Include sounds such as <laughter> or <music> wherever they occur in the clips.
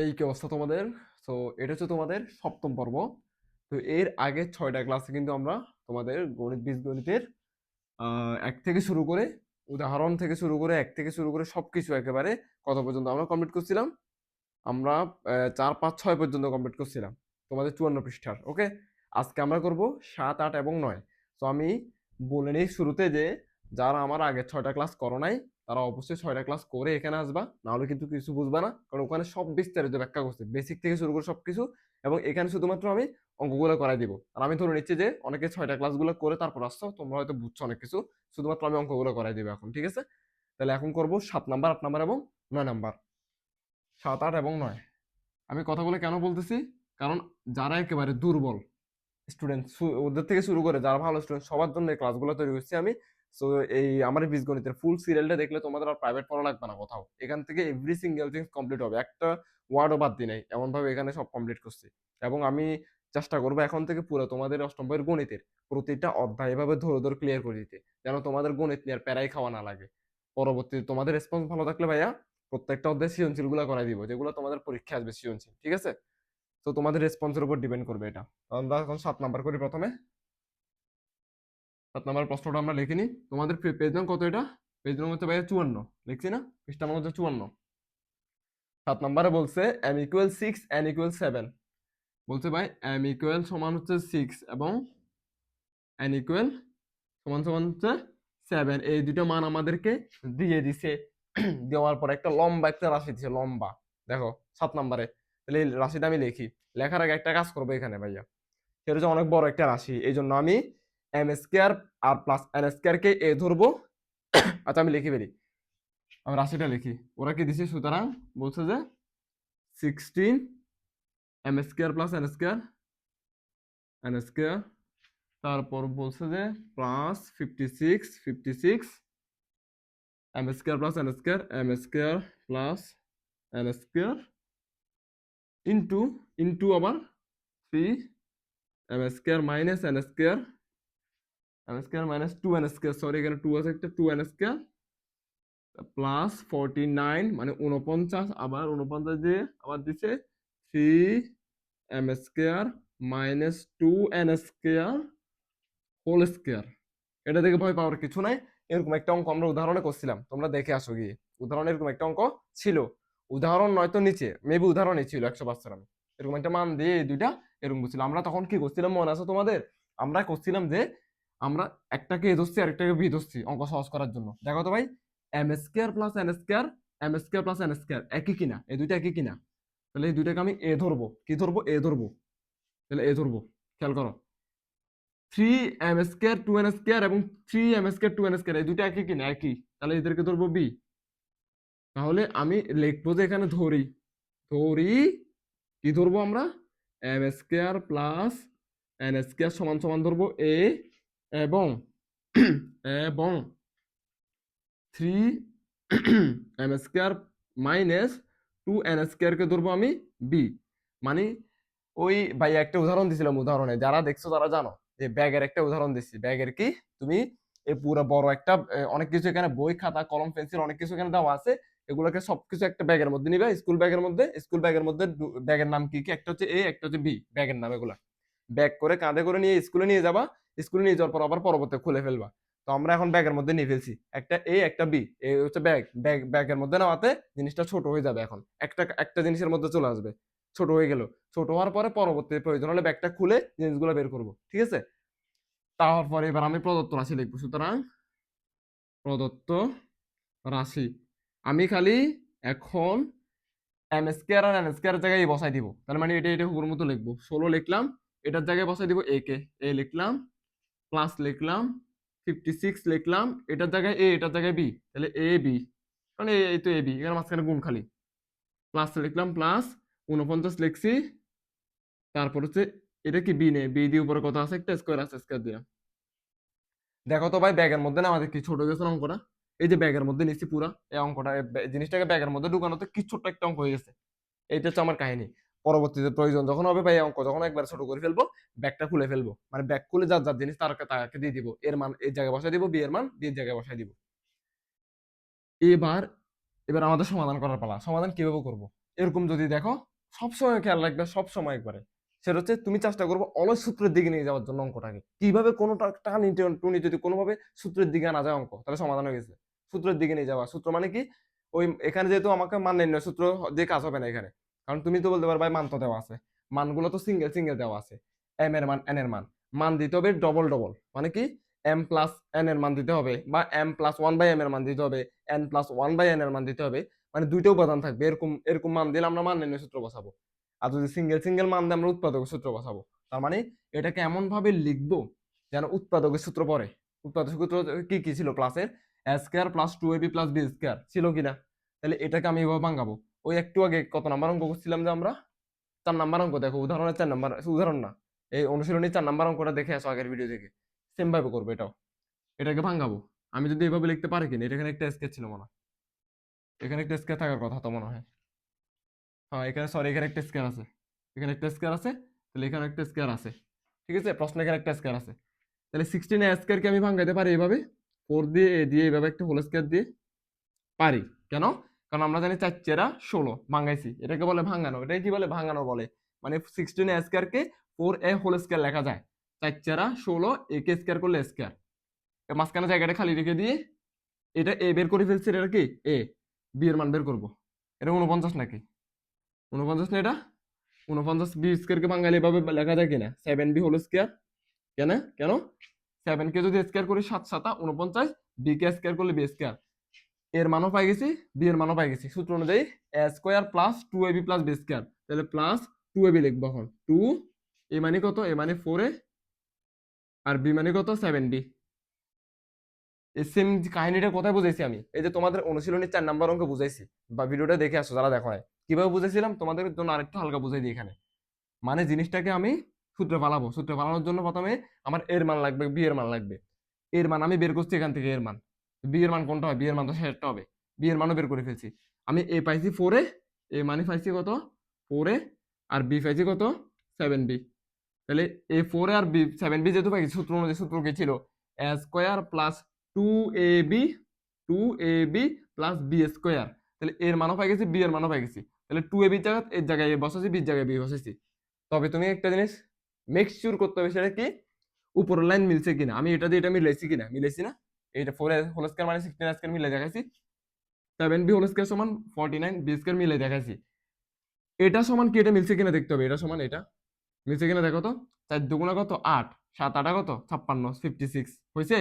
এই কি অবস্থা তোমাদের? তো এটা হচ্ছে তোমাদের সপ্তম পর্ব। তো এর আগে ছয়টা ক্লাসে কিন্তু আমরা তোমাদের গণিত, বীজগণিতের এক থেকে শুরু করে উদাহরণ থেকে শুরু করে, এক থেকে শুরু করে সব কিছু একেবারে কত পর্যন্ত আমরা কমপ্লিট করছিলাম? আমরা চার, পাঁচ, ছয় পর্যন্ত কমপ্লিট করছিলাম তোমাদের চুয়ান্ন পৃষ্ঠার ওকে আজকে আমরা করব সাত, আট এবং নয়। তো আমি বলে নিই শুরুতে যে যারা আমার আগে ছয়টা ক্লাস করো নাই তারা অবশ্যই ছয়টা ক্লাস করে এখানে আসবা। নাহলে কিন্তু কিছু বুঝবা না, কারণ ওখানে সব বিস্তারিত ব্যাখ্যা করছে। বেসিক থেকে শুরু করে সবকিছু এবং এখানে শুধুমাত্র আমি অঙ্কগুলো করাই দিব। আর আমি ধরে নিচ্ছি যে অনেকে ছয়টা ক্লাসগুলো করে তারপর আসছো, তোমরা হয়তো বুঝছ অনেক কিছু। শুধুমাত্র আমি অঙ্কগুলো করাই দিব এখন, ঠিক আছে? তাহলে এখন করব সাত নাম্বার, আট নাম্বার এবং নয় নাম্বার। সাত, আট এবং নয়। আমি কথাগুলো কেন বলতেছি? কারণ যারা একেবারে দুর্বল স্টুডেন্ট ওদের থেকে শুরু করে যারা ভালো স্টুডেন্ট সবার জন্য এই ক্লাসগুলো তৈরি করছি আমি। সো এই আমার বীজগণিতের ফুল সিরিয়ালটা দেখলে তোমাদের আর প্রাইভেট পড়া লাগবে না কোথাও। এখান থেকে এভরি সিঙ্গেল থিংস কমপ্লিট হবে। একটা ওয়ার্ডও বাদ দিই নাই। এমনভাবে এখানে সব কমপ্লিট করছি। এবং আমি চেষ্টা করব এখন থেকে পুরো তোমাদের অষ্টম বইয়ের গণিতের প্রতিটা অধ্যায় এভাবে ধরে ধরে ক্লিয়ার করে দিতে, যেন তোমাদের গণিত নিয়ে আর প্যারাই খাওয়া না লাগে। পরবর্তীতে তোমাদের রেসপন্স ভালো থাকলে ভাইয়া, প্রত্যেকটা অধ্যায় সৃজনশীলগুলো করাই দিব, যেগুলো তোমাদের পরীক্ষা আসবে সৃজনশীল, ঠিক আছে? তো তোমাদের রেসপন্সের উপর ডিপেন্ড করবে এটা। এখন সাত নাম্বার করি প্রথমে। সাত নাম্বার প্রশ্নটা আমরা লিখিনি। তোমাদের পেজ নাম কত এটা? পেজ নাম হচ্ছে ভাইয়া চুয়ান্ন। লিখছি না? পৃষ্ঠা নাম হচ্ছে চুয়ান্ন। সাত নাম্বারে বলছে M equal six N equal seven বলছে ভাই এম ইকুয়াল সমান হচ্ছে সিক্স এবং এন ইকুয়াল সমান সমান হচ্ছে সেভেন এই দুটো মান আমাদেরকে দিয়ে দিছে। দেওয়ার পর একটা লম্বা একটা রাশি দিছে, লম্বা। দেখো, সাত নাম্বারে তাহলে এই রাশিটা আমি লিখি। লেখার আগে একটা কাজ করব এখানে, ভাইয়া। সেটা হচ্ছে অনেক বড় একটা রাশি। এই জন্য আমি এম স্কোয়ার আর প্লাস এন স্কোয়ার কে এ ধরবো। আচ্ছা আমি লিখি বেরি আমি রাশিটা লিখি। ওরা কি দিছে? সুতরাং বলছে যে sixteen M square plus N square N square তারপর বলছে যে plus fifty six fifty six M square plus N square M square plus N square into into আবার three M square minus N square M square minus two N square sorry এখানে two আছে একটা two N square plus forty nine মানে উনপঞ্চাশ আবার উনপঞ্চাশ দিয়ে আবার দিছে three M square minus two N square whole square এটা দেখে ভয় পাওয়ার কিছু নাই। এরকম একটা অঙ্ক আমরা উদাহরণে করছিলাম। তোমরা দেখে আসো গিয়ে। উদাহরণে এরকম একটা অঙ্ক ছিল। উদাহরণ নয়তো নিচে মেবি উদাহরণই ছিল একশো পার্সেন্ট আমি এরকম একটা মান দিয়ে এই দুইটা এরকম করছিল। আমরা তখন কি করছিলাম, মনে আছে তোমাদের? আমরা করছিলাম যে আমরা একটাকে এ ধরছি, আরেকটাকে বি ধরছি অঙ্ক সহজ করার জন্য। দেখো তো ভাই M square plus N square M square plus N square একই কিনা? এই দুইটা একই কিনা? তাহলে এই দুইটাকে আমি এ ধরবো। কি ধরবো? এ ধরবো। তাহলে এ ধরবো। খেয়াল করো। Three M square two N square এবং three M square two N square এই দুইটা একই কিনা? একই। তাহলে এদেরকে ধরবো বি তাহলে আমি লিখব যে এখানে ধরি। ধরি, কি ধরবো আমরা? M square plus N square সমান সমান ধরবো এ এবং <clears throat> এবং three <clears throat> M square minus two N স্কোয়ারকে ধরবো আমি বি। মানে ওই ভাই একটা উদাহরণ দিছিলাম উদাহরণে, যারা দেখছ তারা জানো যে ব্যাগের একটা উদাহরণ দিচ্ছি। ব্যাগের কি? তুমি এই পুরো বড় একটা অনেক কিছু এখানে বই, খাতা, কলম, পেন্সিল অনেক কিছু এখানে দেওয়া আছে। এগুলোকে সবকিছু একটা ব্যাগের মধ্যে নিবে স্কুল ব্যাগের মধ্যে। স্কুল ব্যাগের মধ্যে ব্যাগের নাম কি কি? একটা হচ্ছে এ একটা হচ্ছে বি ব্যাগের নাম এগুলা। ব্যাগ করে কাঁধে করে নিয়ে স্কুলে নিয়ে যাবা। স্কুলে নিয়ে যাওয়ার পর আবার পরবর্তী খুলে ফেলবা। তো আমরা এখন ব্যাগের মধ্যে নিয়ে ফেলছি। একটা এ একটা বি এ হচ্ছে ব্যাগ ব্যাগ ব্যাগের মধ্যে নেওয়াতে জিনিসটা ছোট হয়ে যাবে এখন। একটা একটা জিনিসের মধ্যে চলে আসবে। ছোট হয়ে গেল। ছোট হওয়ার পরে পরবর্তী প্রয়োজন হলে ব্যাগটা খুলে জিনিসগুলো বের করব। ঠিক আছে? তারপরে এবার আমি প্রদত্ত রাশি লিখব। সুতরাং প্রদত্ত রাশি আমি খালি এখন এম স্কোয়ার আর এন স্কোয়ার জায়গায় বসাই দিব। তার মানে এটা এটা হুকুর মতো লিখব। ষোলো লিখলাম, এটার জায়গায় বসাই দিব এ কে এ লিখলাম প্লাস লিখলাম ফিফটি সিক্স লিখলাম, এটার জায়গায় এ এটার জায়গায় বি তাহলে এ বি মানে এই তো এ বি এখানে মাঝখানে গুণ খালি। প্লাস লিখলাম প্লাস উনপঞ্চাশ লিখছি। তারপর হচ্ছে, এটা কি বি নেই বি দিয়ে উপরে কথা আছে? একটা স্কোয়ার আছে স্কোয়ার দিলাম দেখো তো ভাই, ব্যাগের মধ্যে না আমাদের কি ছোট গেছে অঙ্কটা? এই যে ব্যাগের মধ্যে নিচ্ছি পুরা, এই অঙ্কটা জিনিসটাকে ব্যাগের মধ্যে ঢুকানোতে কি ছোট্ট একটা অঙ্ক হয়ে গেছে। এইটা হচ্ছে আমার কাহিনী। পরবর্তীতে প্রয়োজন যখন হবে ভাই অঙ্ক, যখন একবার ছোট করে ফেলব, ব্যাগটা খুলে ফেলব। মানে ব্যাগ খুলে যার যার জিনিস তার তাকে দিয়ে দিব। এর মান এর জায়গায় বসাই দিব, বি এর মান বি এর জায়গায় বসাই দিব। এবার এবার আমাদের সমাধান করার পালা। সমাধান কীভাবে করব? এরকম যদি দেখো, সবসময় খেয়াল রাখবে, সবসময় একবারে। সেটা হচ্ছে তুমি চেষ্টা করব অলস সূত্রের দিকে নিয়ে যাওয়ার জন্য অঙ্কটাকে। কীভাবে কোনোটা টানি টুনি যদি কোনোভাবে সূত্রের দিকে আনা যায় অঙ্ক, তাহলে সমাধান হয়ে গেছে। সূত্রের দিকে নিয়ে যাওয়া। সূত্র মানে কি? ওই এখানে যেহেতু আমাকে মান নির্ণয় সূত্র দিয়ে কাজ হবে না এখানে। কারণ তুমি তো বলতে পারো ভাই মান তো দেওয়া আছে। মানগুলো তো সিঙ্গেল সিঙ্গেল দেওয়া আছে। এম এর মান এন এর মান। মান দিতে হবে ডবল ডবল মানে কি? এম প্লাস এন এর মান দিতে হবে বা M plus one by M এর মান দিতে হবে। N plus one by N এর মান দিতে হবে। মানে দুইটা উপাদান থাকবে। এরকম এরকম মান দিলে আমরা মান নির্ণয় সূত্র বসাবো। আর যদি সিঙ্গেল সিঙ্গেল মান দিয়ে আমরা উৎপাদকের সূত্র বসাবো, তার মানে এটাকে এমন ভাবে লিখব যেন উৎপাদকের সূত্র পড়ে। উৎপাদক সূত্র কি কি ছিল প্লাসের square plus two AB plus B square ছিল কিনা? তাহলে এটাকে আমি এভাবে ভাঙাবো। ওই একটু আগে কত নাম্বার অঙ্ক করছিলাম যে আমরা? চার নাম্বার অঙ্ক, দেখো উদাহরণের চার নাম্বার উদাহরণ না। এই অনুশীলনী চার নাম্বার অঙ্কটা দেখে আসো আগের ভিডিও থেকে সেম ভাবে করব এটাও। এটাকে ভাঙাবো। আমি যদি এভাবে লিখতে পারি কিনা এটা এখানে একটা স্কেচ ছিল মনে হয়। এখানে একটা স্কেচ থাকার কথা তো মনে হয়। হ্যাঁ এখানে সরি এখানে একটা স্কোয়ার আছে। এখানে একটা স্কোয়ার আছে, তাহলে এখানে একটা স্কোয়ার আছে। ঠিক আছে? প্রশ্ন এখানে একটা স্কোয়ার আছে। তাহলে সিক্সটিন স্কোয়ারকে আমি ভাঙাইতে পারি এইভাবে ফোর দিয়ে এ দিয়ে এইভাবে একটা হোল স্কোয়ার দিয়ে পারি। কেন? কারণ আমরা জানি চার চেরা ষোলো, ভাঙাইছি। এটাকে বলে ভাঙানো। এটাকে কি বলে? ভাঙানো বলে। মানে সিক্সটিন এ স্কোয়ারকে ফোর এ হোল স্কোয়ার লেখা যায়। চার চেরা ষোলো একে স্কোয়ার করলে স্কোয়ার মাঝখানে জায়গাটা খালি রেখে দিয়ে এটা এ বের করে ফেলছি, এটা কি? এ বি এর মান বের করব। এটা উনপঞ্চাশ নাকি? উনপঞ্চাশ না এটা? উনপঞ্চাশ বি স্কোয়ারকে বাঙালি এভাবে লেখা যায় কিনা? সেভেন বি হোল স্কোয়ার কেন? কেন? সেভেন কে যদি স্কোয়ার করি সাত সাতা উনপঞ্চাশ বি কে স্কোয়ার করলে বি স্কোয়ার এর মানও পাই গেছি বি এর মানও পাই গেছি। সূত্র অনুযায়ী A square plus two A B plus B square তাহলে প্লাস টু এ বি লিখব এখন। টু এ মানে কত? এ মানে ফোর এ, আর বি মানে কত? সেভেন বি এই সেম কাহিনীটা কোথায় বুঝাইছি আমি? এই যে তোমাদের অনুশীলনী চার নাম্বার অঙ্ক বুঝাইছি, বা ভিডিওটা দেখে আসো যারা দেখো কীভাবে বুঝাইছিলাম? তোমাদের জন্য আরেকটু হালকা বুঝাই দিই এখানে। মানে জিনিসটাকে আমি সূত্রে পালাবো। সূত্রে পালানোর জন্য প্রথমে আমার এর মান লাগবে, বি এর মান লাগবে। এর মান আমি বের করছি এখান থেকে এর মান। বি এর মান কোনটা হয় বি এর মান তো শেষটা হবে। বি এর মানও বের করে ফেলছি। আমি এ পাইছি ফোরে এ মানে পাইছি কত? ফোরে আর বি পাইছি কত? সেভেন বি তাহলে এ ফোরে আর বি সেভেন বি যেহেতু পাইছি, সূত্র অনুযায়ী সূত্র কি ছিল? A square plus two A B two A B plus B square তাহলে এর মানও পাই গেছি, বি এর মানও পাই গেছি। তাহলে টু এ বি জায়গা এর জায়গায় এ বসাইছি বির জায়গায় বি বসাইছি। তবে তুমি একটা জিনিস মেক শিওর করতে হবে সেটা কি? উপরের লাইন মিলছে কিনা? আমি এটা দিয়ে এটা মিলাইছি কিনা? মিলাইছি না? এটা ফোর হোল স্কোয়ার মানে সিক্সটিন স্কোয়ার মিলে দেখাইছি। সেভেন বি হোল স্কোয়ার সমান ফর্টি নাইন বি স্কোয়ার মিলে দেখাইছি। এটা সমান কি? এটা মিলছে কিনা দেখতে হবে। এটা সমান এটা। মিলছে কিনা দেখো তো? চার দুগুণা কত? আট। সাত আটা কত? ছাপ্পান্ন ফিফটি সিক্স হয়েছে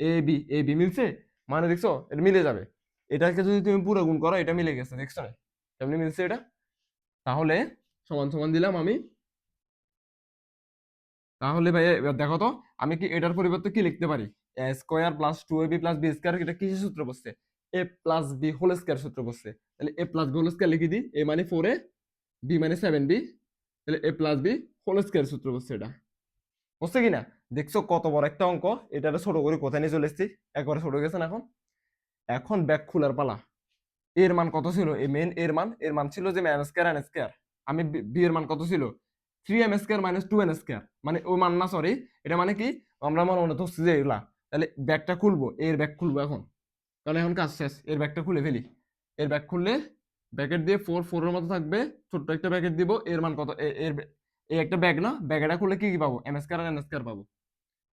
এ বি এ বি মিলছে? মানে দেখছ, এটা মিলে যাবে। এটাকে যদি তুমি পুরো গুণ করো, এটা মিলে গেছে, দেখছ না? কেমনি মিলছে এটা। তাহলে সমান সমান দিলাম আমি। তাহলে ভাই দেখো তো, আমি কি এটার পরিবর্তে কি লিখতে পারি? A square plus two A B plus B square এটা কিসের সূত্র বসছে? A plus B whole square সূত্র বসছে। তাহলে A plus B whole square লিখে দিই এ মানে ফোর এ বি মানে সেভেন বি তাহলে A plus B whole square সূত্র বসছে এটা। বুঝছে কিনা? দেখছ কত বড় একটা অঙ্ক, এটা ছোট করে কোথায় নিয়ে চলে এসেছি? একবারে ছোট গেছে না এখন? এখন ব্যাক খোলার পালা। এর মান কত ছিল? এই মেন এর মান এর মান ছিল যে ম্যান স্কোয়ার আমি বি এর মান কত ছিল? Three M square minus two N square মানে ও মান না সরি এটা মানে কি? আমরা মনে মনে ধরছি যে এগুলা তাহলে ব্যাগটা খুলবো, এর ব্যাগ খুলবো এখন। তাহলে এখন কাজ শেষ, এর ব্যাগটা খুলে ফেলি। এর ব্যাগ খুললে ব্যাকেট দিয়ে ফোর ফোরের মতো থাকবে, ছোট্ট একটা ব্যাকেট দিব, এর মান কত এর এই একটা ব্যাগ না ব্যাগটা খুললে কি কি পাবো? এম স্কোয়ার আর এন স্কোয়ার পাবো।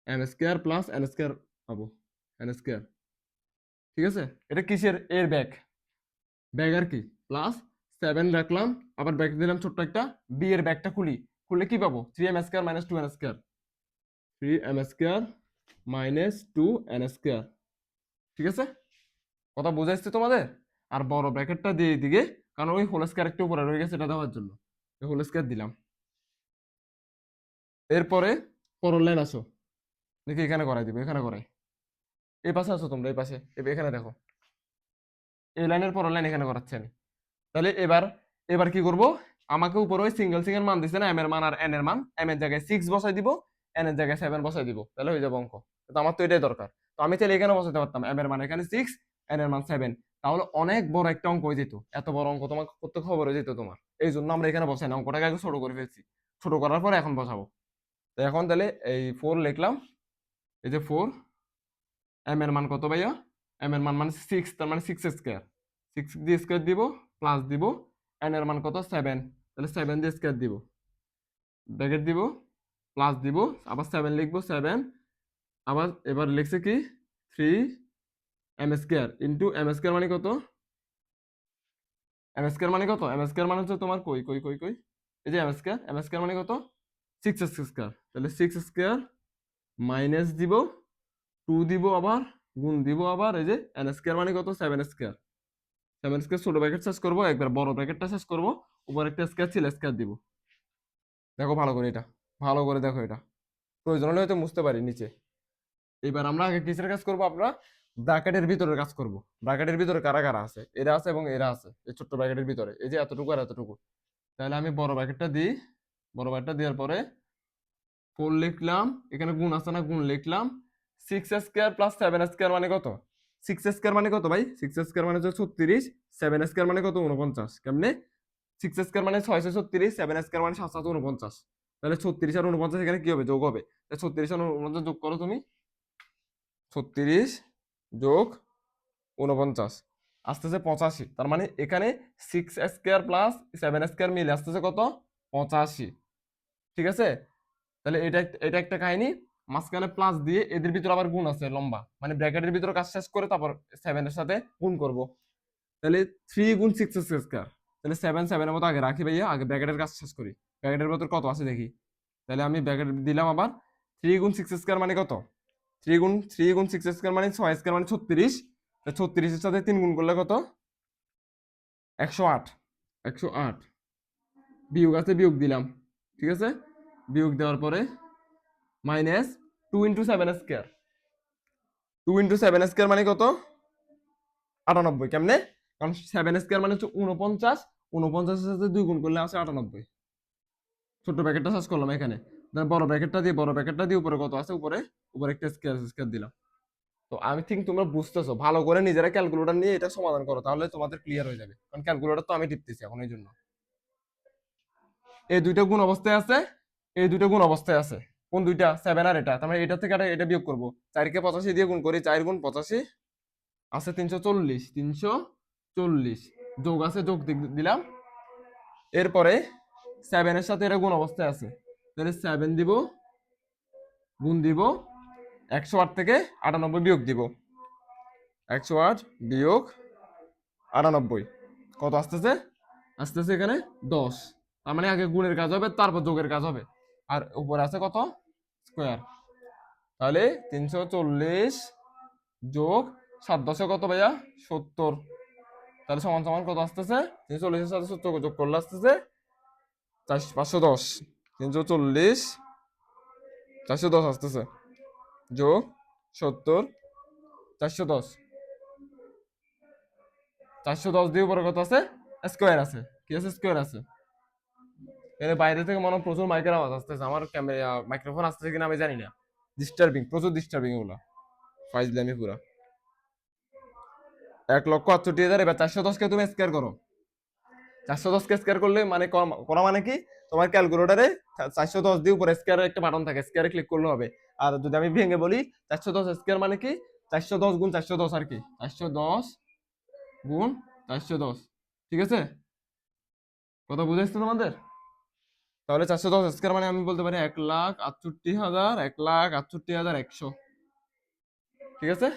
M square plus N square পাবো এন স্কোয়ার ঠিক আছে? এটা কিসের? এর ব্যাগ। ব্যাগ আর কি প্লাস সেভেন রাখলাম, আবার ব্যাগ দিলাম ছোট্ট একটা বি এর ব্যাগটা খুলি। খুললে কি পাবো? Three M square minus two N square three M square minus two N square ঠিক আছে? কথা বোঝা যাচ্ছে তোমাদের? আর বড় ব্র্যাকেটটা দিয়ে দিকে কারণ ওই হোল স্কোয়ার একটু উপরে রয়ে গেছে এটা দেওয়ার জন্য। হোল স্কোয়ার দিলাম। এরপরে পরের লাইন আসো। দেখি এখানে করাই দিব, এখানে করাই। এই পাশে আসো তোমরা, এই পাশে। এখানে দেখো। এই লাইনের পরের লাইন এখানে করাচ্ছি আমি। তাহলে এবার এবার কি করব? আমাকে উপরে ওই সিঙ্গেল সিঙ্গেল মান দিছে না এম এর মান আর এন এর মান। এম এর জায়গায় সিক্স বসাই দিব এন এর জায়গায় সেভেন বসাই দিব, তাহলে হয়ে যাবে অঙ্ক। তো আমার তো এটাই দরকার। তো আমি চাইলে এখানে বসাতে পারতাম। এম এর মান এখানে সিক্স এন এর মান সেভেন তাহলে অনেক বড় একটা অঙ্ক হয়ে যেত। এত বড় অঙ্ক তোমার করতে খবর হয়ে যেত তোমার। এই জন্য আমরা এখানে বসাই না। অঙ্কটাকে আগে ছোট করে ফেলছি। ছোট করার পরে এখন বসাবো। তো এখন তাহলে এই ফোর লিখলাম। এই যে ফোর এম এর মান কত ভাইয়া? এম এর মান মানে সিক্স তার মানে সিক্স স্কোয়ার সিক্স দিয়ে স্কোয়ার দিব প্লাস দিব। এন এর মান কত? সেভেন তাহলে সেভেন দিয়ে স্কোয়ার দিব। ব্র্যাকেট দিব প্লাস দিব, আবার সেভেন লিখব সেভেন আবার এবার লিখছে কি? Three M square into M square মানে কত? এম স্কোয়ার মানে কত? এম স্কোয়ার মানে হচ্ছে তোমার কই কই কই কই? এই যে এম স্কোয়ার এম স্কোয়ার মানে কত? সিক্স স্কোয়ার তাহলে সিক্স স্কোয়ার মাইনাস দিব টু দিব আবার, গুণ দিব আবার, এই যে এন স্কোয়ার মানে কত? সেভেন স্কোয়ার সেভেন স্কোয়ার ছোট প্যাকেট শেষ করব, একবার বড় প্যাকেটটা শেষ করব, উপর একটা স্কেচ ছিল স্কেচ দিব। দেখো ভালো করে এটা, ভালো করে দেখো এটা। প্রয়োজন হলে হয়তো মুছতে পারি নিচে। এবার আমরা আগে কিসের কাজ করব আমরা? ব্র্যাকেটের ভিতরে কাজ করব। ব্র্যাকেটের ভিতরে কারা কারা আছে? এরা আছে এবং এরা আছে, এই ছোট্ট ব্র্যাকেটের ভিতরে। এই যে এতটুকু আর এতটুকু। তাহলে আমি বড় ব্র্যাকেটটা দিই। বড় ব্র্যাকেটটা দেওয়ার পরে ফোর লিখলাম, এখানে গুণ আছে না, গুণ লিখলাম। Six square plus seven square মানে কত? সিক্স স্কোয়ার মানে কত ভাই? সিক্স স্কোয়ার মানে হচ্ছে ছত্রিশ সেভেন স্কোয়ার মানে কত? উনপঞ্চাশ কেমনে? সিক্স স্কোয়ার মানে ছয়শো ছত্রিশ সেভেন স্কোয়ার মানে সাতশো উনপঞ্চাশ তাহলে ছত্রিশ আর উনপঞ্চাশ এখানে কি হবে? যোগ হবে। ছত্রিশ আর উনপঞ্চাশ যোগ করো তুমি। ছত্রিশ যোগ উনপঞ্চাশ আসতেছে পঁচাশি। তার মানে এখানে six square plus seven square মিলে আসতেছে কত? পঁচাশি। ঠিক আছে? তাহলে এটা এটা একটা কাহিনী। মাঝখানে প্লাস দিয়ে এদের ভিতরে আবার গুণ আছে লম্বা। মানে ব্র্যাকেটের ভিতরে কাজ শেষ করে তারপর সেভেনের সাথে গুণ করব। তাহলে থ্রি গুণ সিক্স স্কোয়ার তাহলে সেভেন সেভেনের মতো আগে রাখি ভাইয়া, আগে ব্র্যাকেটের কাজ শেষ করি। ব্র্যাকেটের ভিতরে কত আছে দেখি। তাহলে আমি ব্র্যাকেট দিলাম আবার থ্রি গুণ সিক্স স্কোয়ার মানে কত? থ্রি গুণ থ্রি গুণ সিক্স স্কোয়ার মানে ছয় স্কোয়ার মানে ছত্রিশ। ছত্রিশের সাথে তিন গুণ করলে কত? একশো আট। একশো আট। বিয়োগ আছে, বিয়োগ দিলাম। ঠিক আছে? বিয়োগ দেওয়ার পরে minus two into seven square two into seven square মানে কত? আটানব্বই, কেমনে? কারণ সেভেন স্কোয়ার মানে হচ্ছে উনপঞ্চাশ উনপঞ্চাশের সাথে দুই গুণ করলে আছে আটানব্বই। ছোট প্যাকেটটা শেষ করলাম এখানে। বড় প্যাকেটটা দিয়ে, বড় প্যাকেটটা দিয়ে উপরে কত আছে? উপরে উপরে একটা স্কোয়ার স্কোয়ার দিলাম। তো আমি থিঙ্ক তোমরা বুঝতেছো, ভালো করে নিজেরা ক্যালকুলেটর নিয়ে এটা সমাধান করো, তাহলে তোমাদের ক্লিয়ার হয়ে যাবে। কারণ ক্যালকুলেটর তো আমি টিপতেছি এখন এই জন্য। এই দুইটা গুণ অবস্থায় আছে, এই দুইটা গুণ অবস্থায় আছে। কোন দুইটা? সেভেন আর এটা। তার মানে এটা থেকে এটা- এটা বিয়োগ করব। চারকে পঁচাশি দিয়ে গুণ করি, চার গুণ পঁচাশি আছে তিনশো চল্লিশ। তিনশো চল্লিশ। যোগ আছে, যোগ দিলাম। এরপরে সেভেনের সাথে এটা গুণ অবস্থায় আছে। তাহলে সেভেন দিব, গুণ দিব, একশো আট থেকে আটানব্বই বিয়োগ দিব। একশো আট বিয়োগ আটানব্বই। কত আসতেছে? আসতেছে এখানে দশ। তার মানে আগে গুণের কাজ হবে, তারপর যোগের কাজ হবে। আর উপরে আছে কত? স্কোয়ার তাহলে তিনশো চল্লিশ যোগ সাত দশে কত ভাইয়া? সত্তর। তাহলে সমান সমান কত আসতেছে? তিনশো চল্লিশের সাথে সত্তর যোগ করলে আসতেছে চারশো পাঁচশো দশ। তিনশো চল্লিশ, চারশো দশ আসতেছে। যোগ সত্তর, চারশো দশ। চারশো দশ দিয়ে উপরে কত আছে? স্কোয়ার আছে। কি আছে? স্কোয়ার আছে। এর বাইরে থেকে মনে প্রচুর মাইকের আওয়াজ আসতেছে। আমার ক্যামেরা মাইক্রোফোন আসতেছে কিনা আমি জানি না। ডিস্টার্বিং প্রচুর ডিস্টার্বিং এগুলো। ফাইজলামি পুরা। এক লক্ষ আটষট্টি হাজার, এবার চারশো দশকে তুমি স্কোয়ার করো। চারশো দশকে স্কোয়ার করলে মানে করা- মানে কি? তোমার ক্যালকুলেটারে চারশো দশ দিয়ে উপরে স্কোয়ারের একটা বাটন থাকে। স্কোয়ারে ক্লিক করলে হবে। আর যদি আমি ভেঙে বলি, চারশো দশ স্কোয়ার মানে কি? চারশো দশ গুণ চারশো দশ আর কি? চারশো দশ গুণ চারশো দশ। ঠিক আছে? কথা বুঝাইছো তোমাদের? তাহলে চারশো দশ স্কোয়ার মানে আমি বলতে পারি এক লাখ আটষট্টি হাজার, এক লাখ আটষট্টি হাজার একশো। ঠিক আছে?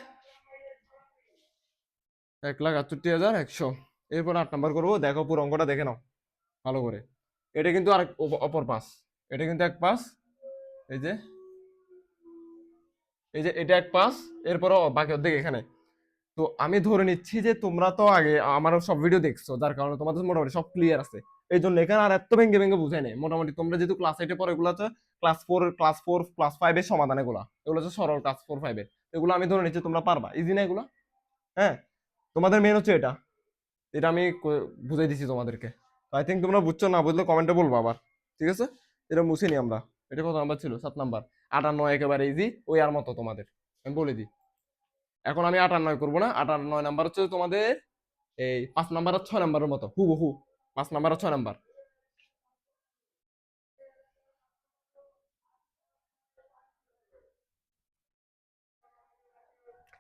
এক লাখ আটষট্টি হাজার একশো। এরপর আট নাম্বার করব। দেখো পুরো অঙ্কটা দেখে নাও। ভালো করে। এটা কিন্তু অপ- অপর পাস। এটা কিন্তু এক পাস। এই যে। এই যে এটা এক পাস। এরপরও বাকি অর্ধেক এখানে। তো আমি ধরে নিচ্ছি যে তোমরা তো আগে আমার সব ভিডিও দেখছ, যার কারণে তোমাদের মোটামুটি সব ক্লিয়ার আছে। এই জন্য এখানে আর এত ভেঙ্গে ভেঙ্গে বুঝাই নেই। মোটামুটি তোমরা যেহেতু ক্লাস এইটে পড়ো, এগুলো হচ্ছে class four class four class ফাইভের সমাধান এগুলো। এগুলো হচ্ছে সরল ক্লাস ফোর ফাইভের এগুলো আমি ধরে নিচ্ছি, তোমরা পারবা। ইজি না এগুলো? হ্যাঁ? তোমাদের মেন হচ্ছে এটা। এটা আমি বুঝাই দিছি তোমাদেরকে। আই থিঙ্ক তোমরা বুঝছ না, বুঝলে কমেন্টে বলব আবার। ঠিক আছে? এটা মুছিনি আমরা। এটা কত নাম্বার ছিল? সাত নাম্বার আট আর নয় একেবারে ইজি ওই আর মতো তোমাদের। আমি বলে দিই। এখন আমি আট আর নয় করব না। আট আর নয় নাম্বার হচ্ছে তোমাদের এই পাঁচ নাম্বার আর ছয় নাম্বারের মতো। হু হু পাঁচ নাম্বার আর ছয় নাম্বার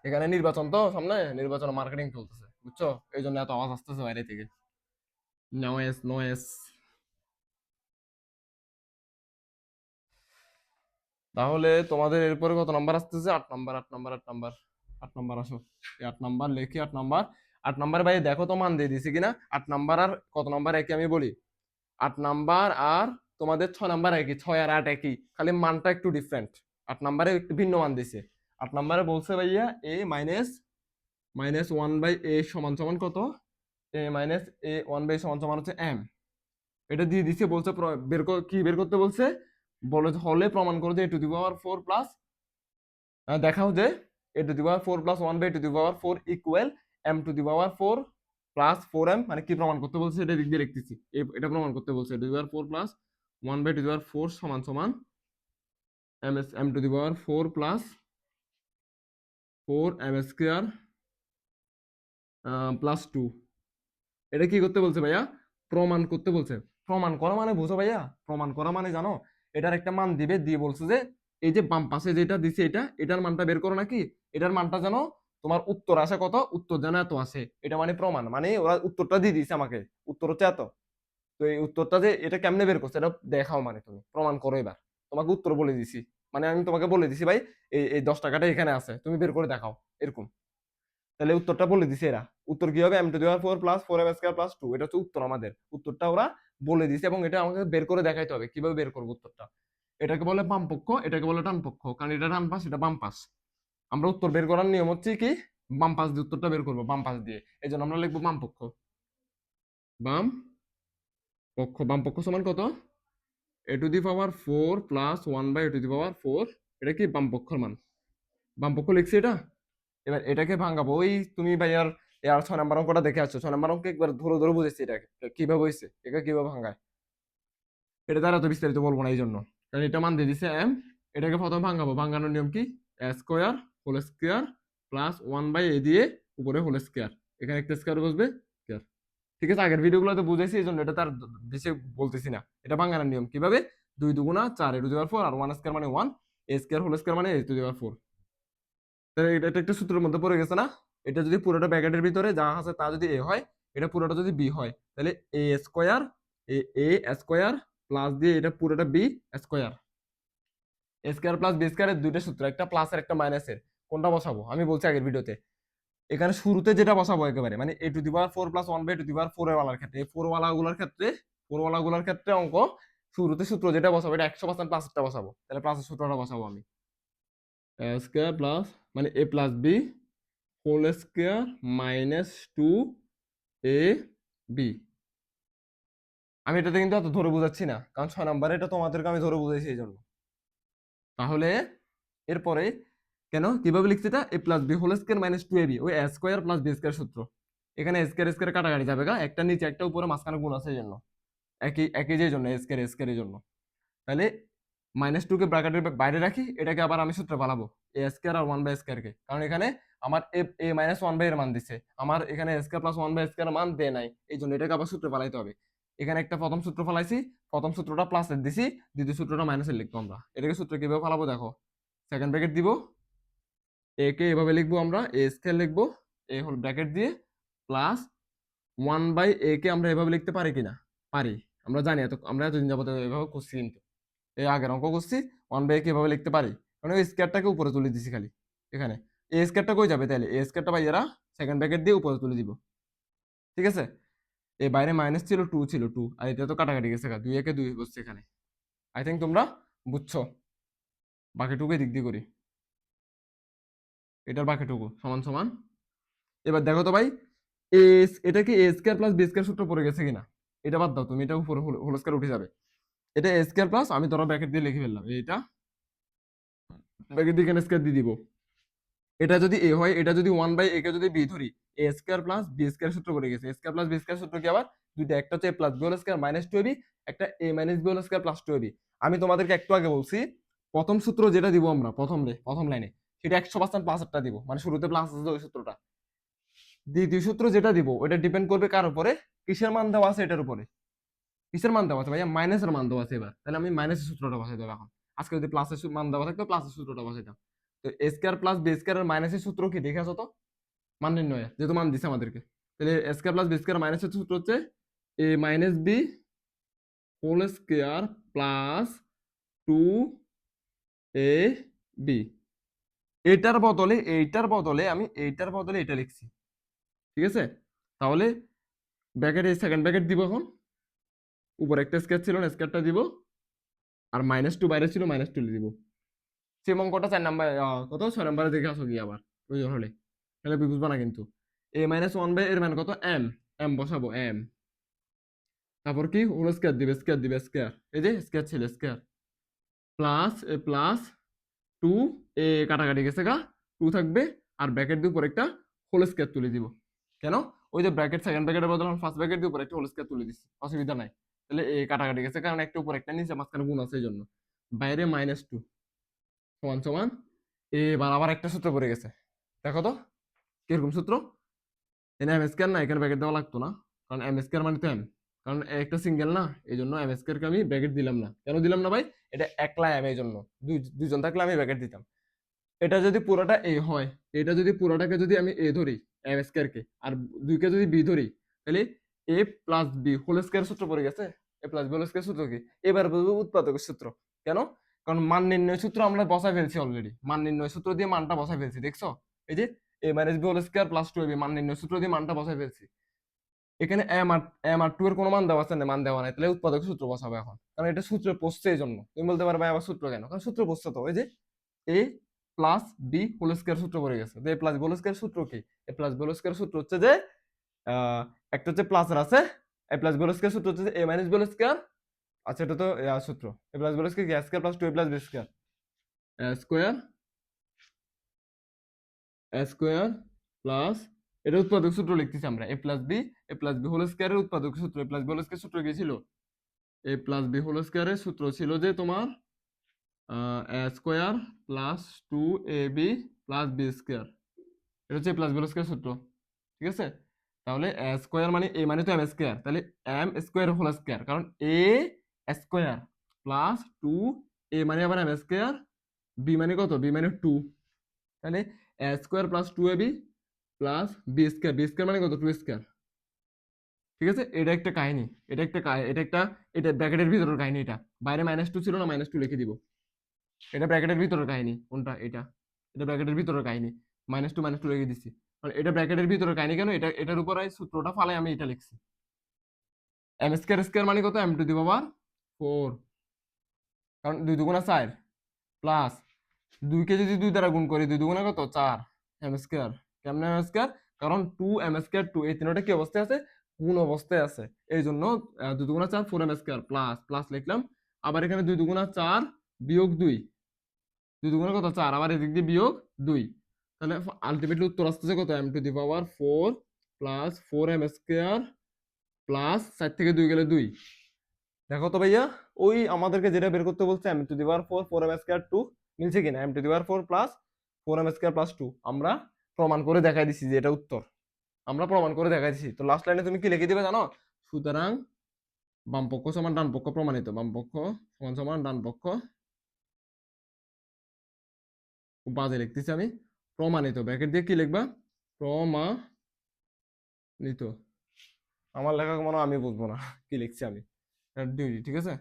এখানে নির্বাচন তো সামনে, নির্বাচন মার্কেটিং চলতেছে, বুঝছ? এই জন্য এত আওয়াজ আসতেছে বাইরে থেকে। নো এস নো এস তাহলে তোমাদের এরপরে কত নাম্বার আসতেছে? আট নাম্বার আট নাম্বার আট নাম্বার আট নাম্বার আসো। আট নাম্বার লেখি আট নাম্বার আট নাম্বার ভাই দেখো তো মান দিয়ে দিছি কিনা? আট নাম্বার আর কত নাম্বার একই আমি বলি? আট নাম্বার আর তোমাদের ছয় নাম্বার একই, ছয় আর আট একই, খালি মানটা একটু ডিফারেন্ট আট নাম্বারে একটু ভিন্ন মান দিছে আট নাম্বারে বলছে ভাইয়া A minus minus one by A সমান সমান কত? A minus A one by সমান সমান হচ্ছে এম এটা দিয়ে দিছে বলছে বের কি বের করতে বলছে? বলে হলে প্রমাণ করো যে A to the power four plus দেখাও যে A to the power four plus one by to the power four equal M to the power four plus four M মানে কি প্রমাণ করতে বলছে? এটা দিক দিয়ে লিখতেছি। এটা প্রমাণ করতে বলছে। To the power four plus one by to the power four সমান সমান M S M to the power four plus four M square plus two এটা কি করতে বলছে ভাইয়া? প্রমাণ করতে বলছে। প্রমাণ করা মানে বুঝো ভাইয়া? প্রমাণ করা মানে জানো? এটার একটা মান দিবে, দিয়ে বলছে যে, এই যে বাম পাশে যেটা দিছে এটা, এটার মানটা বের করো নাকি? এটার মানটা জানো? তোমার উত্তর আছে কত? উত্তর জানা এত আসে এটা মানে প্রমাণ মানে ওরা উত্তরটা দিয়ে দিছে আমাকে। উত্তর হচ্ছে এত। তো এই উত্তরটা যে এটা কেমনে বের করছে, এটা দেখাও মানে তুমি। প্রমাণ করো এবার। তোমাকে উত্তর বলে দিছি। মানে আমি তোমাকে বলে দিছি, ভাই, এই এই দশ টাকাটা এখানে আছে। তুমি বের করে দেখাও। এরকম। তাহলে উত্তরটা বলে দিছে এরা। উত্তর কি হবে? M to the power four plus four M square plus two এটা হচ্ছে উত্তর আমাদের। উত্তরটা ওরা বলে দিছে এবং এটা আমাকে বের করে দেখাইতে হবে। কীভাবে বের করব উত্তরটা? এটাকে বলে বাম পক্ষ এটাকে বলে ডান পক্ষ কারণ এটা ডান এটা বাম পাশ আমরা উত্তর বের করার নিয়ম হচ্ছে কি? বাম পাশ দিয়ে উত্তরটা বের করব, বাম পাশ দিয়ে। এই জন্য আমরা লিখব বাম পক্ষ। বাম পক্ষ বাম পক্ষ সমান কত? A to the power four plus one by A to the power four, এটা কি? বাম পক্ষর মান। বাম পক্ষ লিখছি এটা? এবার এটাকে ভাঙাবো। ওই তুমি ভাই আর ছয় নাম্বার অঙ্কটা দেখে আসছো। ছয় নাম্বার অঙ্ক একবার ধরে ধরে বুঝেছি এটা কীভাবে হয়েছে এটা কীভাবে ভাঙায়? এটা দ্বারা তো বিস্তারিত বলব না এই জন্য কারণ এটা মান দিয়ে দিছে এম এটাকে প্রথম ভাঙাবো। ভাঙানোর নিয়ম কি? Square whole square plus one by A দিয়ে উপরে হোল স্কোয়ার এখানে একটা স্কোয়ার বসবে স্কোয়ার ঠিক আছে, আগের ভিডিওগুলোতে বুঝেছি, এই জন্য এটা তার বেশি বলতেছি না। এটা ভাঙানোর নিয়ম কীভাবে? দুই দুগুণা চার, এ টু দেওয়ার ফোর, আর ওয়ান স্কোয়ার মানে one A square whole square মানে এ টু দেওয়ার ফোর। তাহলে এটা একটা সূত্রের মধ্যে পড়ে গেছে না? এটা যদি পুরোটা ব্র্যাকেটের ভিতরে যা আছে তা যদি এ হয়, এটা পুরোটা যদি বি হয়, তাহলে A square A A square plus দিয়ে এটা পুরোটা B square A square plus B স্কোয়ারের দুইটা সূত্র, একটা প্লাসের একটা মাইনাসের কোনটা বসাবো? আমি বলছি আগের ভিডিওতে। এখানে শুরুতে যেটা বসাবো একেবারে মানে A to the power four plus one by to the power four ওয়ালার ক্ষেত্রে ফোর ওয়ালাগুলোর ক্ষেত্রে ফোর ওয়ালাগুলোর ক্ষেত্রে অঙ্ক শুরুতে সূত্র যেটা বসাবো, এটা একশো পার্সেন্ট প্লাসেরটা বসাবো। তাহলে প্লাসের সূত্রটা বসাবো আমি। স্কোয়ার প্লাস মানে A plus B whole square minus two A B আমি এটাতে কিন্তু অত ধরে বোঝাচ্ছি না, কারণ ছয় নম্বরে এটা তোমাদেরকে আমি ধরে বুঝাইছি এই জন্য। তাহলে, এরপরে কেন? কীভাবে লিখছি এটা? A plus B whole square minus two A B ওই স্কোয়ার প্লাস বি স্কোয়ার সূত্র। এখানে স্কোয়ার স্কোয়ার কাটাকাটি যাবে গা, একটা নিচে, একটা উপরে, মাঝখানে গুণ আছে জন্য একই একই যে জন্য স্কোয়ার স্কোয়ারের জন্য। তাহলে মাইনাস টুকে ব্র্যাকেটের বাইরে রাখি, এটাকে আবার আমি সূত্রে বানাবো এ স্কোয়ার আর ওয়ান বাই স্কোয়ারকে কারণ এখানে আমার A A minus one by এর মান দিছে। আমার এখানে square plus one by square মান দেয় নাই এই জন্য এটাকে আবার সূত্রে পালাইতে হবে। এখানে একটা প্রথম সূত্র ফলাইছি, প্রথম সূত্রটা প্লাসের দিছি, দ্বিতীয় সূত্রটা মাইনাসের লিখব আমরা। এটাকে সূত্র কীভাবে ফলাবো দেখো? সেকেন্ড ব্র্যাকেট দিব। এ কে এভাবে লিখব আমরা? এ স্কোয়ার লিখব। এ হল ব্র্যাকেট দিয়ে প্লাস ওয়ান বাই এ কে আমরা এভাবে লিখতে পারি কিনা? পারি। আমরা জানি এত আমরা এতদিন যাবত এভাবে করছি কিন্তু। এই আগের অঙ্ক করছি ওয়ান বাই কে এভাবে লিখতে পারি। কারণ ওই স্কেয়ারটাকে উপরে তুলে দিছি খালি। এখানে। এ স্কোয়ারটা কই যাবে তাহলে এ স্কোয়ারটা ভাইয়েরা সেকেন্ড ব্র্যাকেট দিয়ে উপরে তুলে দিব। ঠিক আছে? এ বাইরে মাইনাস ছিল টু ছিল টু আর এটা তো কাটাকাটি গেছে দুই একে দুই বসছে এখানে। আই থিঙ্ক তোমরা বুঝছ। বাকিটুকু দিক দিয়ে করি। এটার বাকিটুকু সমান সমান। এবার দেখো তো ভাই এস এটা কি A square plus B square সূত্র পড়ে গেছে কিনা? এটা বাদ দাও, তুমি এটা উপরে হোল স্কোয়ার উঠে যাবে। এটা এ স্কোয়ার প্লাস আমি ধরো ব্র্যাকেট দিয়ে লিখে ফেললাম। এইটা ব্র্যাকেট দিয়ে এখানে স্কোয়ার দিয়ে দিব। এটা যদি এ হয়, এটা যদি ওয়ান বাই এ কে যদি বি ধরি A square plus B square সূত্র পড়ে গেছে। স্কোয়ার প্লাস বি স্কোয়ার সূত্র কি আবার? দুইটা, একটা হচ্ছে plus B whole square minus two B একটা A minus B whole square plus two B আমি তোমাদেরকে একটু আগে বলছি, প্রথম সূত্র যেটা দিব আমরা, প্রথম প্রথম লাইনে সেটা একশো পার্সেন্ট প্লাসেরটা দিব। মানে শুরুতে প্লাস আছে ওই সূত্রটা। দ্বিতীয় সূত্র যেটা দিব ওটা ডিপেন্ড করবে কার উপরে? কিসের মান দেওয়া আছে এটার উপরে? কিসের মান দেওয়া আছে ভাইয়া? মাইনাসের মান দেওয়া আছে এবার। তাহলে আমি মাইনাসের সূত্রটা বসাই দেবো এখন। আজকে যদি প্লাসের মান দেওয়া থাকতো প্লাসের সূত্রটা বসাইতাম তো A square plus B square মাইনাসের সূত্র কি? দেখে আসো তো। মান নির্ণয়, যেহেতু মান দিছে আমাদেরকে। তাহলে A square plus B square মাইনাসের সূত্র হচ্ছে A minus B whole square plus two A B এটার বদলে, এইটার বদলে আমি এইটার বদলে এটা লিখছি। ঠিক আছে? তাহলে ব্র্যাকেটে সেকেন্ড ব্র্যাকেট দিব এখন। উপর একটা স্কোয়ার ছিল না স্কোয়ারটা দিব। আর মাইনাস টু বাইরে ছিল মাইনাস টু দিব সেম অঙ্কটা চার নাম্বার কত? ছয় নাম্বারে দেখে আসো গিয়ে আবার। প্রয়োজন হলে। তাহলে বুঝবা না কিন্তু। এ মাইনাস ওয়ান বাই এর মান কত? এম এম বসাবো এম তারপর কি? হোল স্কোয়ার দিবে স্কোয়ার দিবে স্কোয়ার এই যে স্কোয়ার ছিল square plus A plus two, A কাটাকাটি গেছে গা। টু থাকবে, আর ব্র্যাকেট দিয়ে উপর একটা হোল স্কোয়ার তুলে দিব। কেন? ওই যে ব্র্যাকেট সেকেন্ড ব্র্যাকেটের বদলে ফার্স্ট ব্র্যাকেট দিয়ে উপর একটা হোল স্কোয়ার তুলে দিচ্ছি অসুবিধা নাই। তাহলে এ কাটাকাটি গেছে, কারণ একটা উপর একটা নিচে, মাঝখানে গুণ আছে এই জন্য বাইরে মাইনাস টু সমান সমান, এবার আবার একটা সূত্র পড়ে গেছে। দেখো তো, কীরকম সূত্র? এখানে এম স্কোয়ার না, এখানে ব্র্যাকেট দেওয়া লাগতো না, কারণ এম স্কোয়ার মানে তো এম কারণ একটা সিঙ্গেল না এই জন্য এম স্কোয়ারকে আমি ব্র্যাকেট দিলাম না। কেন দিলাম না ভাই? এটা একলা এম এই জন্য। দুই, দুইজন থাকলে আমি ব্র্যাকেট দিতাম। এটা যদি পুরোটা এ হয়, এটা যদি পুরোটাকে যদি আমি এ ধরি এম স্কোয়ারকে আর দুইকে যদি বি ধরি, তাহলে A plus B whole square সূত্র পড়ে গেছে। A plus B whole square সূত্র কি? এবার বলব উৎপাদকের সূত্র। কেন? কারণ মান নির্ণয় সূত্র আমরা বসাই ফেলছি অলরেডি মান নির্ণয় সূত্র দিয়ে মানটা বসাই ফেলছি, দেখছ? এই যে A minus B whole square plus two A B মান নির্ণয় সূত্র দিয়ে মানটা বসাই ফেলছি। এখানে এম আর এম আর টু এর কোনো মান দেওয়া আছে না, মান দেওয়া নাই। তাহলে উৎপাদক সূত্র বসাবো এখন। কারণ এটা সূত্রে পড়ছে এই জন্য। তুমি বলতে পারবে, আবার সূত্র কেন? কারণ সূত্র পড়ছে তো। ওই যে A plus B whole square সূত্র পড়ে গেছে। এ প্লাস হোল স্কোয়ার সূত্র কি? এ প্লাস হোল স্কোয়ার সূত্র হচ্ছে যে একটা হচ্ছে প্লাসের আছে। এ প্লাস হোল স্কোয়ার সূত্র হচ্ছে এ মাইনাস হোল স্কোয়ার আচ্ছা এটা তো সূত্র। এ প্লাস হোল স্কোয়ার কি? Square plus two A plus B square square square plus এটা উৎপাদক সূত্র লিখতেছি আমরা A plus B A plus B whole স্কোয়ারের উৎপাদক সূত্র A plus B whole square সূত্র কি ছিল এ প্লাস বি হোল স্কোয়ারের সূত্র ছিল যে তোমার A square plus two A B plus B square এটা হচ্ছে প্লাস বি স্কোয়ার সূত্র, ঠিক আছে? তাহলে এ স্কোয়ার মানে এ মানে তো এম স্কোয়ার তাহলে এম স্কোয়ার হোল স্কোয়ার কারণ A square plus two A মানে আবার এম স্কোয়ার বি মানে কত? বি মানে টু তাহলে A square plus two A B plus B square B square মানে কত? টু স্কোয়ার ঠিক আছে? এটা একটা কাহিনী, এটা একটা এটা একটা এটা ব্র্যাকেটের ভিতরের কাহিনী এটা। বাইরে মাইনাস টু ছিল না মাইনাস টু লিখে দিব। এটা ব্র্যাকেটের ভিতরের কাহিনী, কোনটা? এটা। এটা ব্র্যাকেটের ভিতরের কাহিনী। মাইনাস টু মাইনাস টু লিখে দিচ্ছি কারণ এটা ব্র্যাকেটের ভিতরের কাহিনী কেন? এটা এটার উপর সূত্রটা ফালাই আমি এটা লিখছি। এম স্কোয়ার স্কোয়ার মানে কত? M to the power four কারণ দুই দুগুণা চার প্লাস দুইকে যদি দুই দ্বারা গুণ করি, দুই দুগুণা কত? চার। এম স্কোয়ার কেমন এম স্কোয়ার কারণ টু এম স্কোয়ার টু এই তিনটা কি অবস্থায় আছে? গুণ অবস্থায় আছে। এই জন্য দুই দুগুণা চার four M square plus plus লিখলাম। আবার এখানে দুই দুগুণা চার বিয়োগ দুই। দুই দুগুণা কত? চার। আবার এদিক দিয়ে বিয়োগ দুই। তাহলে আলটিমেটলি উত্তর আসতেছে কত? M to the power four plus four m square plus চার থেকে দুই গেলে দুই। দেখো তো ভাইয়া, ওই আমাদেরকে যেটা বের করতে বলছে m to the power four four m square to মিলছে কিনা? M to the power four plus four m square plus two আমরা প্রমাণ করে দেখাই দিছি যে এটা উত্তর। আমরা প্রমাণ করে দেখাই দিছি। তো লাস্ট লাইনে তুমি কি লিখে দিবে জানো? সুতরাং বাম পক্ষ সমান ডান পক্ষ প্রমাণিত। বাম পক্ষ সমান সমান ডান পক্ষ খুব বাজে লিখতেছি আমি। প্রমাণিত। ব্র্যাকেট দিয়ে কি লিখবা? প্রমাণিত। আমার লেখা মনে আমি বুঝব না কি লিখছি আমি। ঠিক আছে?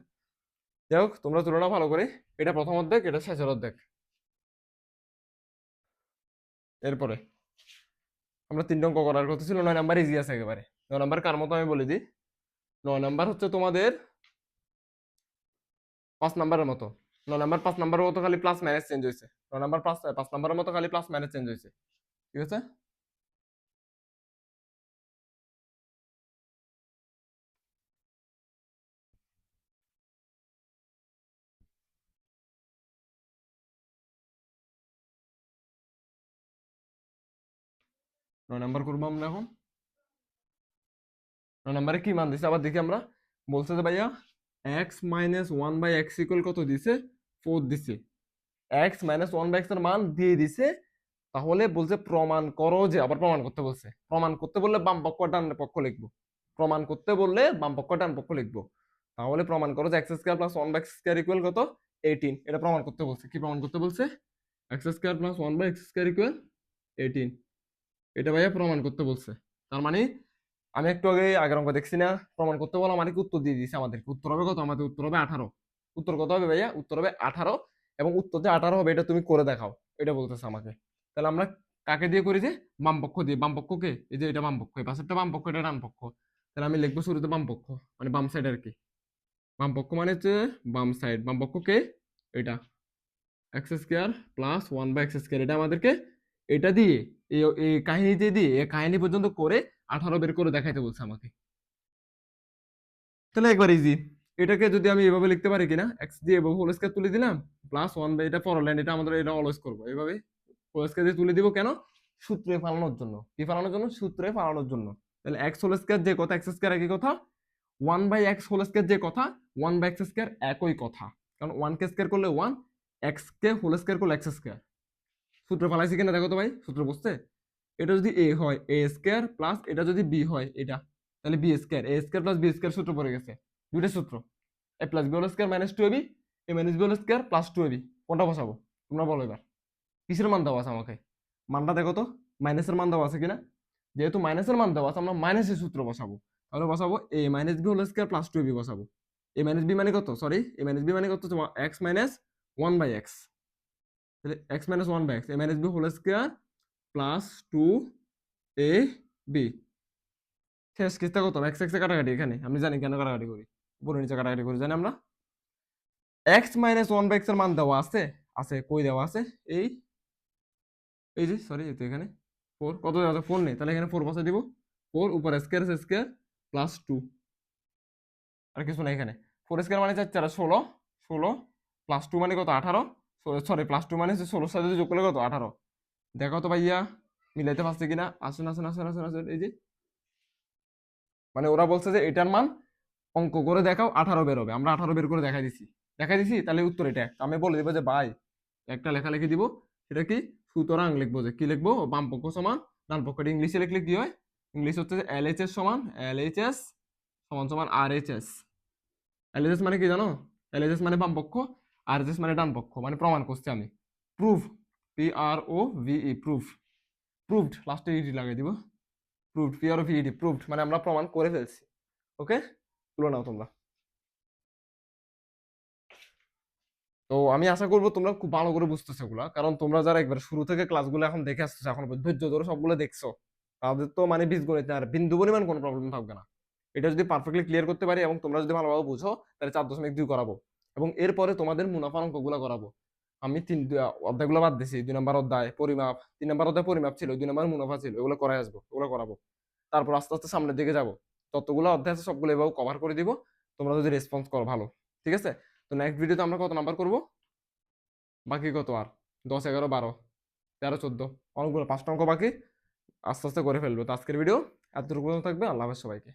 যাই হোক, তোমরা তুলনা ভালো করে এটা প্রথম অর্ধেক এটা শেষের অর্ধেক এরপরে, আমরা তিনটে অঙ্ক করার কথা ছিল, নয় নাম্বার ইজি আছে একেবারে। নয় নাম্বার কার মতো আমি বলে দিই? নয় নাম্বার হচ্ছে তোমাদের পাঁচ নাম্বারের মতো। নয় নাম্বার পাঁচ নাম্বারের মতো খালি প্লাস মাইনাস চেঞ্জ হয়েছে। নয় নাম্বার পাঁচ পাঁচ নাম্বারের মতো খালি প্লাস মাইনাস চেঞ্জ হয়েছে। ঠিক আছে? নয় নাম্বার করব আমরা এখন। নয় নাম্বারে কি মান দিছে? আবার দেখি আমরা। বলছে যে ভাইয়া x minus one by x equal কত দিছে? ফোর দিছে। X minus one by x মান দিয়ে দিছে। তাহলে বলছে প্রমাণ করো যে, আবার প্রমাণ করতে বলছে। প্রমাণ করতে বললে বাম পক্ষ ডান পক্ষ লিখব। প্রমাণ করতে বললে বাম পক্ষ ডান পক্ষ লিখব। তাহলে প্রমাণ করো যে x square plus one by x square equal কত? এইটিন এটা প্রমাণ করতে বলছে। কি প্রমাণ করতে বলছে? X square plus one by x square equal eighteen এটা ভাইয়া প্রমাণ করতে বলছে। তার মানে আমি একটু আগে আগের অঙ্ক দেখছি না, প্রমাণ করতে বলো মানে উত্তর দিয়ে দিয়েছে আমাদের উত্তর হবে কত? আমাদের উত্তর হবে আঠারো। উত্তর কত হবে ভাইয়া? উত্তর হবে আঠারো এবং উত্তর যে আঠারো হবে এটা তুমি করে দেখাও, এটা বলতেছে আমাকে। তাহলে আমরা কাকে দিয়ে করি যে? বামপক্ষ দিয়ে। বাম পক্ষকে এই যে এটা বামপক্ষ, এই পাশেরটা বাম পক্ষ এটা ডানপক্ষ। তাহলে আমি লিখব শুরুতে বামপক্ষ মানে বাম সাইড আর কি? বামপক্ষ মানে হচ্ছে বাম সাইড বাম পক্ষ কে? এটা। X square plus one by x square এটা আমাদেরকে এটা দিয়ে এই কাহিনীতে দিয়ে কাহিনী পর্যন্ত করে আঠারো বের করে দেখাইতে বলছে আমাকে। তাহলে একবার ইজি এটাকে যদি আমি এভাবে লিখতে পারি কিনা এক্স দিয়ে এভাবে হোল স্কোয়ার তুলে দিলাম প্লাস ওয়ান বাই এটা লাইন এটা আমাদের এটা অলওয়েজ করব। এইভাবে হোল স্কোয়ার দিয়ে তুলে দিব কেন? সূত্রে ফালানোর জন্য। কি ফালানোর জন্য? সূত্রে ফালানোর জন্য। তাহলে এক্স হোল স্কোয়ার যে কথা এক্স স্কোয়ার একই কথা one by x whole square যে কথা ওয়ান বাই এক্স স্কোয়ার একই কথা। কারণ ওয়ান কে স্কোয়ার করলে ওয়ান এক্স কে হোল স্কোয়ার করলে এক্স স্কোয়ার সূত্র ফালাইছি কিনা দেখো তো ভাই? সূত্র বুঝতে এটা যদি এ হয় এ স্কোয়ার প্লাস এটা যদি বি হয়, এটা, তাহলে b square a square plus b square সূত্র পড়ে গেছে। দুইটা সূত্র। A plus b whole square minus two ab a minus b whole square plus two ab কোনটা বসাবো? তোমরা বলো এবার। কিসের মান দেওয়া আছে আমাকে? মানটা দেখো তো মাইনাসের মান দেওয়া আছে কিনা? যেহেতু মাইনাসের মান দেওয়া আছে, আমরা মাইনাসের সূত্র বসাবো। তাহলে বসাবো a minus b whole square plus two ab বসাবো। এ মাইনাস বি মানে কত? সরি এ মাইনাস বি মানে কত? X minus one by x তাহলে x minus one by x a minus b whole square plus two a b শেষ কিস্তা কত? X এক্সে কাটাকাটি এখানে। আমি জানি কেন কাটাকাটি করি। উপরে নিচে কাটাকাটি করি, জানি আমরা। এক্স মাইনাস ওয়ান বাই এক্সের মান দেওয়া আছে আছে, কই দেওয়া আছে? এই এই যে সরি এই তো এখানে। ফোর কত দেওয়া আছে? ফোর নেই। তাহলে এখানে ফোর বসে দিব। ফোর উপর স্কোয়ার স্কোয়ার প্লাস টু আর কিছু না এখানে। ফোর স্কোয়ার মানে চার চার ষোলো ষোলো প্লাস টু মানে কত? আঠারো। সরি প্লাস টু মানে ষোলোর সাথে যোগ করলে কত? আঠারো। দেখো তো ভাইয়া, মিলাইতে পারছে কিনা? আসুন আসুন আসুন আসুন আসুন, এই যে। মানে ওরা বলছে যে এটার মান অঙ্ক করে দেখাও, আঠারো বের হবে আমরা আঠারো বের করে দেখাই দিছি। দেখাই দিছি? তাহলে উত্তর এটা আমি বলে দিব যে ভাই একটা লেখা লিখে দিব। সেটা কি? সুতরাং লিখব যে কি লিখব? বাম পক্ষ সমান ডান পক্ষটা ইংলিশে লিখলে কি হয়? ইংলিশ হচ্ছে যে এল এইচ এস সমান এল এইচ এস সমান সমান আর H S L H S মানে কি জানো? এল এইচ এস মানে বাম পক্ষ আর এস মানে ডান পক্ষ মানে প্রমাণ করছি আমি। Proof P R O VE proof proved লাস্টে ইডি লাগিয়ে দিব। Proved P R O VED proved মানে আমরা প্রমাণ করে ফেলছি। ওকে তুলে নাও তোমরা। তো আমি আশা করব তোমরা খুব ভালো করে বুঝতেছো এগুলা। কারণ তোমরা যারা একবার শুরু থেকে ক্লাসগুলো এখন দেখে আসতেছো, এখন ধৈর্য ধরে সবগুলো দেখছ, তাদের তো মানে বীজগণিত আর বিন্দু পরিমাণ কোনো প্রবলেম থাকবে না। এটা যদি পারফেক্টলি ক্লিয়ার করতে পারি এবং তোমরা যদি ভালোভাবে বুঝো, তাহলে চার দশমিক দুই করাবো। এবং এরপরে তোমাদের মুনাফা অঙ্কগুলো করাবো। আমি তিন অধ্যায়গুলো বাদ দিছি, দুই নম্বর অধ্যায় পরিমাপ, তিন নম্বর অধ্যায় পরিমাপ ছিল, দুই নম্বর মুনাফা ছিল, এগুলো করাই আসব ওগুলো করাবো। তারপর আস্তে আস্তে সামনের দিকে যাব। ততগুলো অধ্যায় আছে সবগুলো এভাবে কভার করে দিব, তোমরা যদি রেসপন্স করো ভালো, ঠিক আছে? তো নেক্সট ভিডিওতে আমরা কত নাম্বার করব? বাকি কত আর? দশ, এগারো, বারো, তেরো, চোদ্দ, অনেকগুলো পাঁচটা অঙ্ক বাকি, আস্তে আস্তে করে ফেলব। তো আজকের ভিডিও এতটুকু থাকবে, আল্লাহ সবাইকে।